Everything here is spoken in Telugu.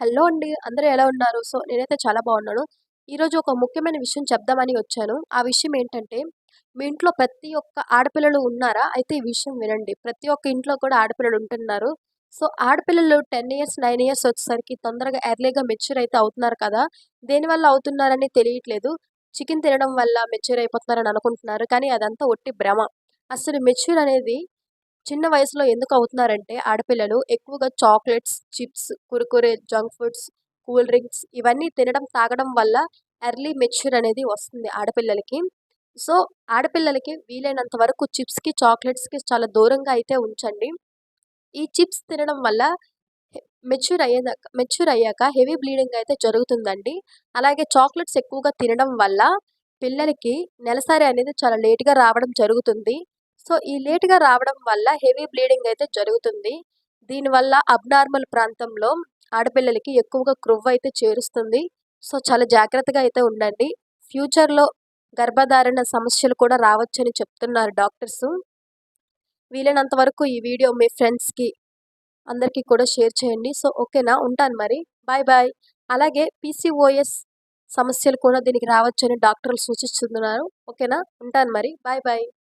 హలో అండి. అందరూ ఎలా ఉన్నారు? సో, నేనైతే చాలా బాగున్నాను. ఈరోజు ఒక ముఖ్యమైన విషయం చెప్దామని వచ్చాను. ఆ విషయం ఏంటంటే, మీ ఇంట్లో ప్రతి ఒక్క ఆడపిల్లలు ఉన్నారా? అయితే ఈ విషయం వినండి. ప్రతి ఒక్క ఇంట్లో కూడా ఆడపిల్లలు ఉంటున్నారు. సో, ఆడపిల్లలు 10 ఇయర్స్, నైన్ ఇయర్స్ వచ్చేసరికి తొందరగా ఎర్లీగా మెచ్యూర్ అయితే అవుతున్నారు కదా! దేనివల్ల అవుతున్నారని తెలియట్లేదు. చికెన్ తినడం వల్ల మెచ్యూర్ అయిపోతున్నారని అనుకుంటున్నారు. కానీ అదంతా ఒట్టి భ్రమ. అసలు మెచ్యూర్ అనేది చిన్న వయసులో ఎందుకు అవుతున్నారంటే ఆడపిల్లలు ఎక్కువగా chocolates, chips, Kurkure, junk foods, cool drinks ఇవన్నీ తినడం, తాగడం వల్ల ఎర్లీ మెచ్యూర్ అనేది వస్తుంది ఆడపిల్లలకి. సో, ఆడపిల్లలకి వీలైనంత వరకు చిప్స్‌కి, చాక్లెట్స్‌కి చాలా దూరంగా అయితే ఉంచండి. ఈ చిప్స్ తినడం వల్ల మెచ్యూర్ అయ్యేదాకా మెచ్యూర్ అయ్యాక హెవీ బ్లీడింగ్ అయితే జరుగుతుందండి. అలాగే చాక్లెట్స్ ఎక్కువగా తినడం వల్ల పిల్లలకి నెలసరి అనేది చాలా లేట్‌గా రావడం జరుగుతుంది. సో, ఈ లేట్‌గా రావడం వల్ల హెవీ బ్లీడింగ్ అయితే జరుగుతుంది. దీనివల్ల అబ్నార్మల్ ప్రాంతంలో ఆడపిల్లలకి ఎక్కువగా క్రొవ్వయితే చేరుస్తుంది. సో, చాలా జాగ్రత్తగా అయితే ఉండండి. ఫ్యూచర్‌లో గర్భధారణ సమస్యలు కూడా రావచ్చని చెప్తున్నారు డాక్టర్స్ వీలైనంత వరకు ఈ వీడియో మీ ఫ్రెండ్స్‌కి అందరికీ కూడా షేర్ చేయండి. సో, ఓకేనా? ఉంటాను మరి. Bye bye. అలాగే పీసీఓఎస్ సమస్యలు కూడా దీనికి రావచ్చని డాక్టర్లు సూచిస్తున్నారు. ఓకేనా? ఉంటాను మరి. Bye bye.